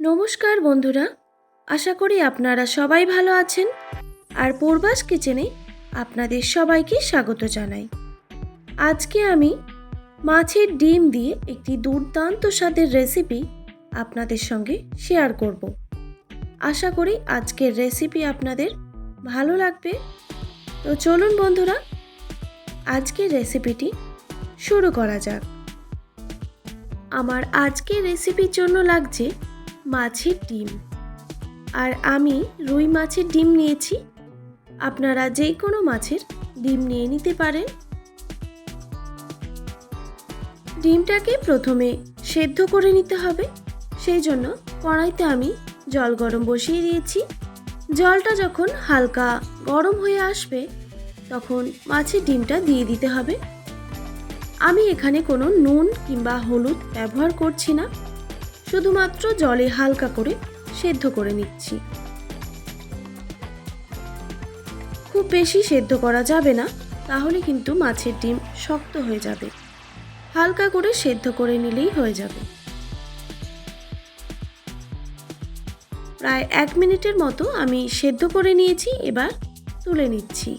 নমস্কার বন্ধুরা, আশা করি আপনারা সবাই ভালো আছেন। আর পূর্বাস কিচেনে আপনাদের সবাইকে স্বাগত জানাই। আজকে আমি মাছের ডিম দিয়ে একটি দুর্দান্ত স্বাদের রেসিপি আপনাদের সঙ্গে শেয়ার করব। আশা করি আজকের রেসিপি আপনাদের ভালো লাগবে। তো চলুন বন্ধুরা, আজকের রেসিপিটি শুরু করা যাক। আমার আজকের রেসিপির জন্য লাগছে মাছের ডিম। আর আমি রুই মাছের ডিম নিয়েছি। আপনারা যে কোনো মাছের ডিম নিয়ে নিতে পারেন। ডিমটাকে প্রথমে সেদ্ধ করে নিতে হবে। সেই জন্য কড়াইতে আমি জল গরম বসিয়ে দিয়েছি। জলটা যখন হালকা গরম হয়ে আসবে, তখন মাছের ডিমটা দিয়ে দিতে হবে। আমি এখানে কোনো নুন কিংবা হলুদ ব্যবহার করছি না। শুধুমাত্র জলে হালকা করে সেদ্ধ করে নিচ্ছি। খুব বেশি সেদ্ধ করা যাবে না, তাহলে কিন্তু মাছের ডিম শক্ত হয়ে যাবে। হালকা করে সেদ্ধ করে নিলেই হয়ে যাবে। প্রায় এক মিনিটের মতো আমি সেদ্ধ করে নিয়েছি, এবার তুলে নিচ্ছি।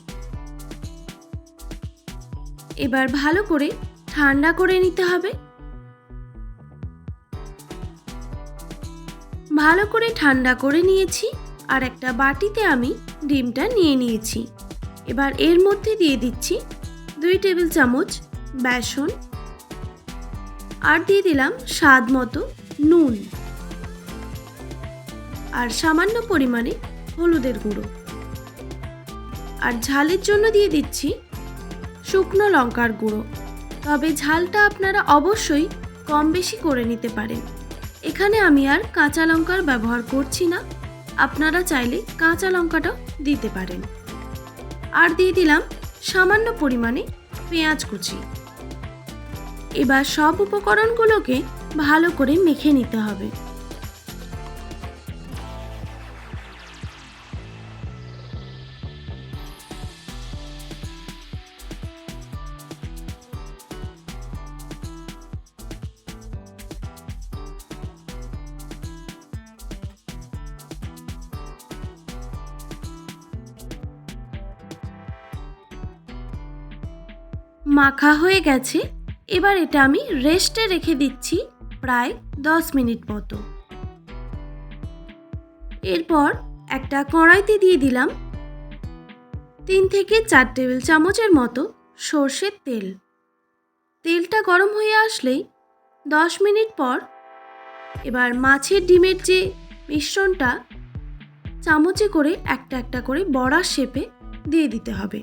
এবার ভালো করে ঠান্ডা করে নিতে হবে। ভালো করে ঠান্ডা করে নিয়েছি আর একটা বাটিতে আমি ডিমটা নিয়ে নিয়েছি। এবার এর মধ্যে দিয়ে দিচ্ছি দুই টেবিল চামচ বেসন আর দিয়ে দিলাম স্বাদ মতো নুন আর সামান্য পরিমাণে হলুদের গুঁড়ো। আর ঝালের জন্য দিয়ে দিচ্ছি শুকনো লঙ্কার গুঁড়ো। তবে ঝালটা আপনারা অবশ্যই কম বেশি করে নিতে পারেন। এখানে আমি আর কাঁচা লঙ্কার ব্যবহার করছি না। আপনারা চাইলে কাঁচা লঙ্কাটাও দিতে পারেন। আর দিয়ে দিলাম সামান্য পরিমাণে পেঁয়াজ কুচি। এবার সব উপকরণগুলোকে ভালো করে মেখে নিতে হবে। মাখা হয়ে গেছে। এবার এটা আমি রেস্টে রেখে দিচ্ছি প্রায় দশ মিনিট মতো। এরপর একটা কড়াইতে দিয়ে দিলাম তিন থেকে চার টেবিল চামচের মতো সর্ষের তেল। তেলটা গরম হয়ে আসলেই দশ মিনিট পর এবার মাছের ডিমের যে মিশ্রণটা, চামচে করে একটা একটা করে বড়া শেপে দিয়ে দিতে হবে।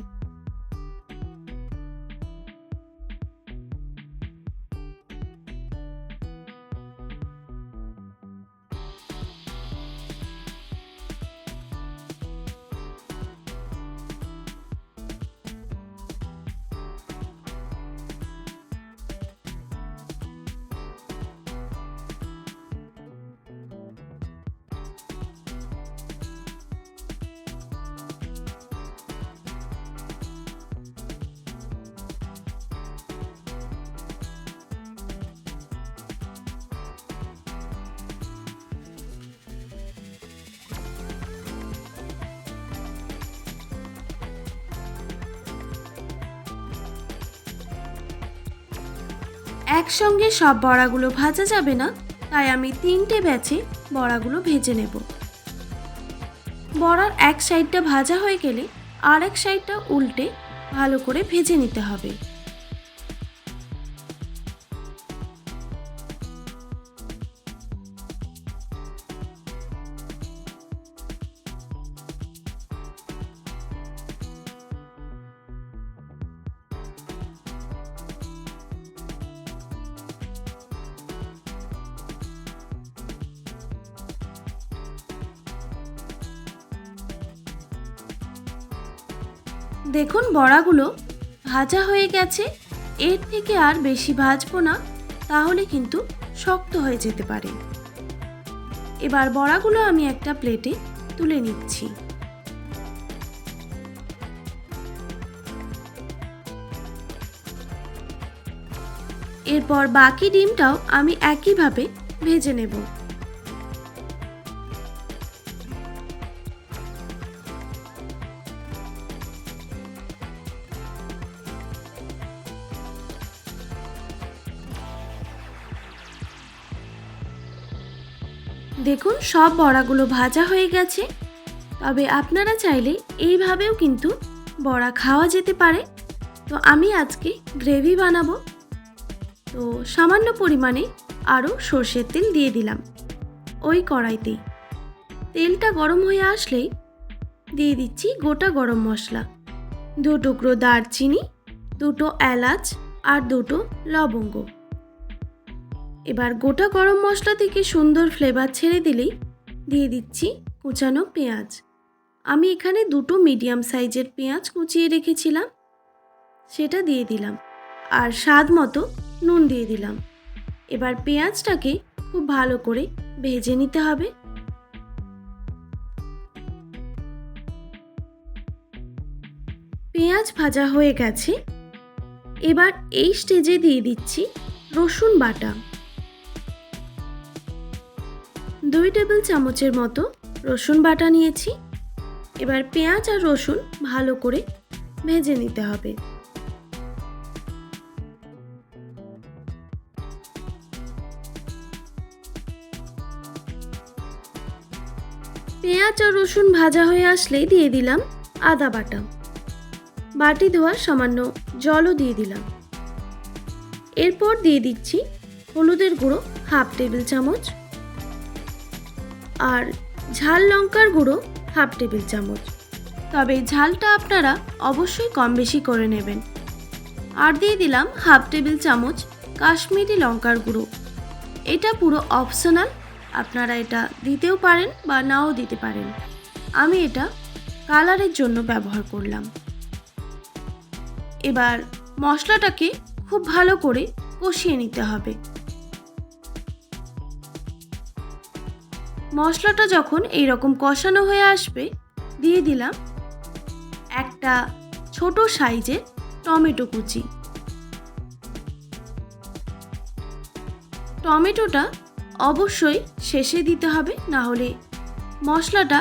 একসঙ্গে সব বড়াগুলো ভাজা যাবে না, তাই আমি তিনটে ব্যাচে বড়াগুলো ভেজে নেব। বড়ার এক সাইডটা ভাজা হয়ে গেলে আরেক সাইডটা উল্টে ভালো করে ভেজে নিতে হবে। দেখুন বড়াগুলো, ভাজা হয়ে গেছে। এর থেকে আর বেশি ভাজবো না, তাহলে কিন্তু শক্ত হয়ে যেতে পারে। এবার বড়াগুলো আমি একটা প্লেটে তুলে নিচ্ছি। এরপর বাকি ডিমটাও আমি একইভাবে ভেজে নেব। দেখুন, সব বড়াগুলো ভাজা হয়ে গেছে। তবে আপনারা চাইলে এইভাবেও কিন্তু বড়া খাওয়া যেতে পারে। তো আমি আজকে গ্রেভি বানাবো। তো সামান্য পরিমাণে আরও সর্ষের তেল দিয়ে দিলাম ওই কড়াইতেই তেলটা গরম হয়ে আসলেই দিয়ে দিচ্ছি গোটা গরম মশলা। দু টুকরো দারচিনি, দুটো এলাচ আর দুটো লবঙ্গ। এবার গোটা গরম মশলা থেকে সুন্দর ফ্লেভার ছেড়ে দিলেই দিয়ে দিচ্ছি কুচানো পেঁয়াজ। আমি এখানে দুটো মিডিয়াম সাইজের পেঁয়াজ কুচিয়ে রেখেছিলাম, সেটা দিয়ে দিলাম আর স্বাদ মতো নুন দিয়ে দিলাম। এবার পেঁয়াজটাকে খুব ভালো করে ভেজে নিতে হবে। পেঁয়াজ ভাজা হয়ে গেছে। এবার এই স্টেজে দিয়ে দিচ্ছি রসুন বাটা। দুই টেবিল চামচের মতো রসুন বাটা নিয়েছি। এবার পেঁয়াজ আর রসুন ভালো করে ভেজে নিতে হবে। পেঁয়াজ আর রসুন ভাজা হয়ে আসলেই দিয়ে দিলাম আদা বাটা। বাটি ধোয়ার সামান্য জলও দিয়ে দিলাম। এরপর দিয়ে দিচ্ছি হলুদের গুঁড়ো হাফ টেবিল চামচ আর ঝাল লঙ্কার গুঁড়ো হাফ টেবিল চামচ। তবে ঝালটা আপনারা অবশ্যই কম বেশি করে নেবেন। আর দিয়ে দিলাম হাফ টেবিল চামচ কাশ্মীরি লঙ্কার গুঁড়ো। এটা পুরো অপশনাল, আপনারা এটা দিতেও পারেন বা নাও দিতে পারেন। আমি এটা কালারের জন্য ব্যবহার করলাম। এবার মশলাটাকে খুব ভালো করে কষিয়ে নিতে হবে। মশলাটা যখন এই রকম কষানো হয়ে আসবে, দিয়ে দিলাম একটা ছোট সাইজের টমেটো কুচি। টমেটোটা অবশ্যই শেষে দিতে হবে না হলে মশলাটা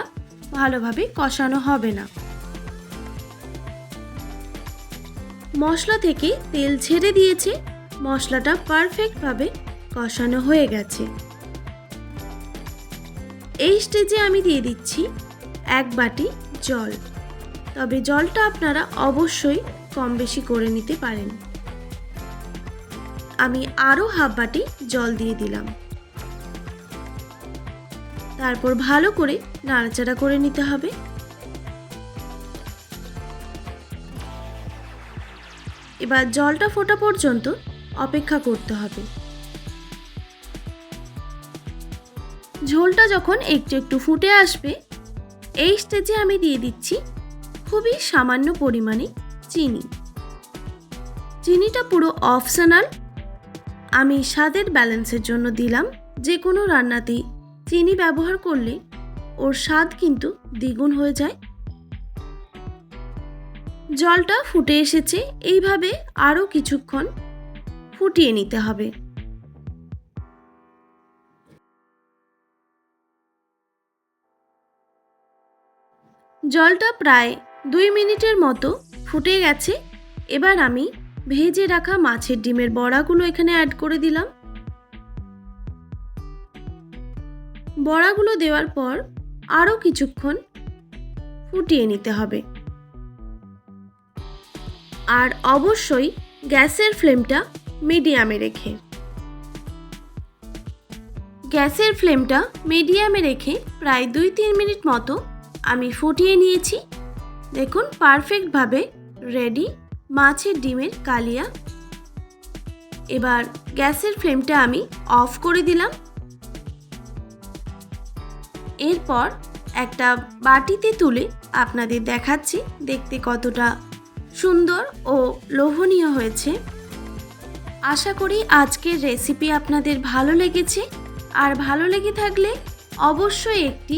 ভালোভাবে কষানো হবে না। মশলা থেকে তেল ছেড়ে দিয়েছে, মশলাটা পারফেক্টভাবে কষানো হয়ে গেছে। এই স্টেজে আমি দিয়ে দিচ্ছি এক বাটি জল। তবে জলটা আপনারা অবশ্যই কম বেশি করে নিতে পারেন। আমি আরও হাফ বাটি জল দিয়ে দিলাম। তারপর ভালো করে নাড়াচাড়া করে নিতে হবে। এবার জলটা ফোটা পর্যন্ত অপেক্ষা করতে হবে। ঝোলটা যখন একটু একটু ফুটে আসবে, এই স্টেজে আমি দিয়ে দিচ্ছি খুবই সামান্য পরিমাণে চিনি। চিনিটা পুরো অপশনাল আমি স্বাদের ব্যালেন্সের জন্য দিলাম, যে কোনো রান্নাতেই চিনি ব্যবহার করলে ওর স্বাদ কিন্তু দ্বিগুণ হয়ে যায়। জলটা ফুটে এসেছে, এইভাবে আরও কিছুক্ষণ ফুটিয়ে নিতে হবে। জলটা প্রায় দুই মিনিটের মতো ফুটে গেছে। এবার আমি ভেজে রাখা মাছের ডিমের বড়াগুলো এখানে অ্যাড করে দিলাম। বড়াগুলো দেওয়ার পর আরও কিছুক্ষণ ফুটিয়ে নিতে হবে। আর অবশ্যই গ্যাসের ফ্লেমটা মিডিয়ামে রেখে। গ্যাসের ফ্লেমটা মিডিয়ামে রেখে প্রায় দুই তিন মিনিট মতো আমি ফুটিয়ে নিয়েছি। দেখুন, পারফেক্টভাবে রেডি মাছের ডিমের কালিয়া। এবার গ্যাসের ফ্লেমটা আমি অফ করে দিলাম। এরপর একটা বাটিতে তুলে আপনাদের দেখাচ্ছি দেখতে কতটা সুন্দর ও লোভনীয় হয়েছে। আশা করি আজকের রেসিপি আপনাদের ভালো লেগেছে। আর ভালো লেগে থাকলে অবশ্যই একটি